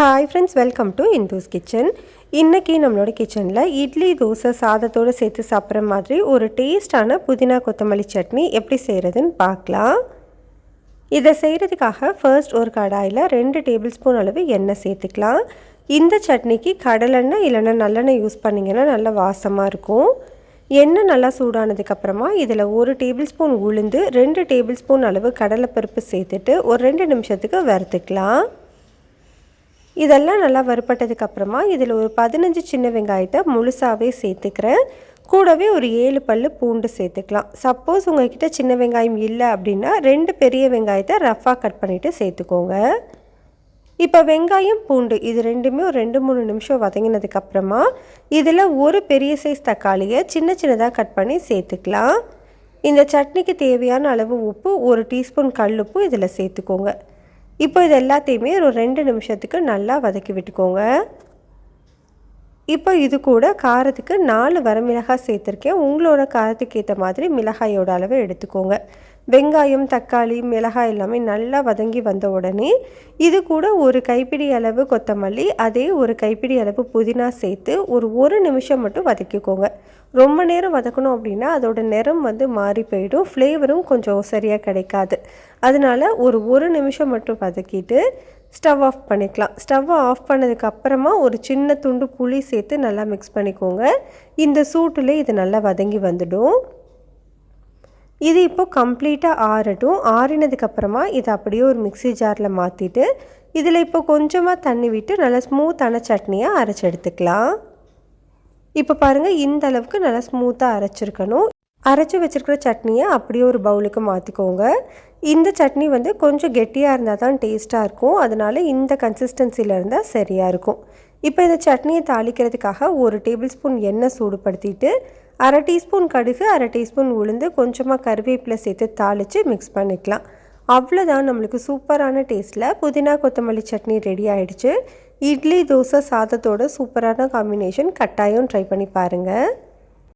Hi friends welcome to Indhu's kitchen இன்றைக்கி நம்மளோட கிச்சனில் இட்லி தோசை சாதத்தோடு சேர்த்து சாப்பிட்ற மாதிரி ஒரு டேஸ்டான புதினா கொத்தமல்லி சட்னி எப்படி செய்கிறதுன்னு பார்க்கலாம். இதை செய்கிறதுக்காக ஃபர்ஸ்ட் ஒரு கடாயில் ரெண்டு டேபிள் ஸ்பூன் அளவு எண்ணெய் சேர்த்துக்கலாம். இந்த சட்னிக்கு கடலெண்ணெய் இல்லைன்னா நல்லெண்ணெய் யூஸ் பண்ணிங்கன்னா நல்லா வாசமாக இருக்கும். எண்ணெய் நல்லா சூடானதுக்கப்புறமா இதில் ஒரு டேபிள் ஸ்பூன் உளுந்து ரெண்டு டேபிள் ஸ்பூன் அளவு கடலைப்பருப்பு சேர்த்துட்டு ஒரு ரெண்டு நிமிஷத்துக்கு வறுத்துக்கலாம். இதெல்லாம் நல்லா வறுப்பட்டதுக்கு அப்புறமா இதில் ஒரு பதினஞ்சு சின்ன வெங்காயத்தை முழுசாகவே சேர்த்துக்கிறேன். கூடவே ஒரு ஏழு பல் பூண்டு சேர்த்துக்கலாம். சப்போஸ் உங்கள்கிட்ட சின்ன வெங்காயம் இல்லை அப்படின்னா ரெண்டு பெரிய வெங்காயத்தை ரஃபாக கட் பண்ணிவிட்டு சேர்த்துக்கோங்க. இப்போ வெங்காயம் பூண்டு இது ரெண்டுமே ஒரு ரெண்டு மூணு நிமிஷம் வதங்கினதுக்கப்புறமா இதில் ஒரு பெரிய சைஸ் தக்காளியை சின்ன சின்னதாக கட் பண்ணி சேர்த்துக்கலாம். இந்த சட்னிக்கு தேவையான அளவு உப்பு ஒரு டீஸ்பூன் கல் உப்பு இதில் சேர்த்துக்கோங்க. இப்போ இது எல்லாத்தையுமே ஒரு ரெண்டு நிமிஷத்துக்கு நல்லா வதக்கி விட்டுக்கோங்க. இப்போ இது கூட காரத்துக்கு நாலு வரமிளகாய் சேர்த்துருக்கேன். உங்களோட காரத்துக்கு ஏற்ற மாதிரி மிளகாயோட அளவை எடுத்துக்கோங்க. வெங்காயம் தக்காளி மிளகாய் எல்லாமே நல்லா வதங்கி வந்த உடனே இது கூட ஒரு கைப்பிடி அளவு கொத்தமல்லி அதே ஒரு கைப்பிடி அளவு புதினா சேர்த்து ஒரு ஒரு நிமிஷம் மட்டும் வதக்கிக்கோங்க. ரொம்ப நேரம் வதக்கணும் அப்படின்னா அதோட நிறம் வந்து மாறி போயிடும். ஃப்ளேவரும் கொஞ்சம் சரியாக கிடைக்காது. அதனால் ஒரு ஒரு நிமிஷம் மட்டும் வதக்கிட்டு ஸ்டவ் ஆஃப் பண்ணிக்கலாம். ஸ்டவ்வை ஆஃப் பண்ணதுக்கு அப்புறமா ஒரு சின்ன துண்டு புளி சேர்த்து நல்லா மிக்ஸ் பண்ணிக்கோங்க. இந்த சூட்டில் இது நல்லா வதங்கி வந்துடும். இது இப்போ கம்ப்ளீட்டாக ஆறட்டும். ஆறினதுக்கப்புறமா இதை அப்படியே ஒரு மிக்சி ஜாரில் மாற்றிட்டு இதில் இப்போ கொஞ்சமாக தண்ணி விட்டு நல்லா ஸ்மூத்தான சட்னியாக அரைச்சி எடுத்துக்கலாம். இப்போ பாருங்கள் இந்த அளவுக்கு நல்லா ஸ்மூத்தாக அரைச்சிருக்கணும். அரைச்சி வச்சுருக்கிற சட்னியை அப்படியே ஒரு பவுலுக்கு மாற்றிக்கோங்க இந்த சட்னி வந்து கொஞ்சம் கெட்டியாக இருந்தால் தான் டேஸ்ட்டாக இருக்கும். அதனால் இந்த கன்சிஸ்டன்சியில் இருந்தால் சரியாக இருக்கும். இப்போ இந்த சட்னியை தாளிக்கிறதுக்காக ஒரு டேபிள் ஸ்பூன் எண்ணெய் சூடுபடுத்திட்டு அரை டீஸ்பூன் கடுகு அரை டீஸ்பூன் உளுந்து கொஞ்சமாக கருவேப்பிலை சேர்த்து தாளித்து மிக்ஸ் பண்ணிக்கலாம். அவ்வளோதான் நம்மளுக்கு சூப்பரான டேஸ்ட்டில் புதினா கொத்தமல்லி சட்னி ரெடி ஆகிடுச்சு இட்லி தோசை சாதத்தோட சூப்பரான காம்பினேஷன் கட்டாயம் ட்ரை பண்ணி பாருங்கள்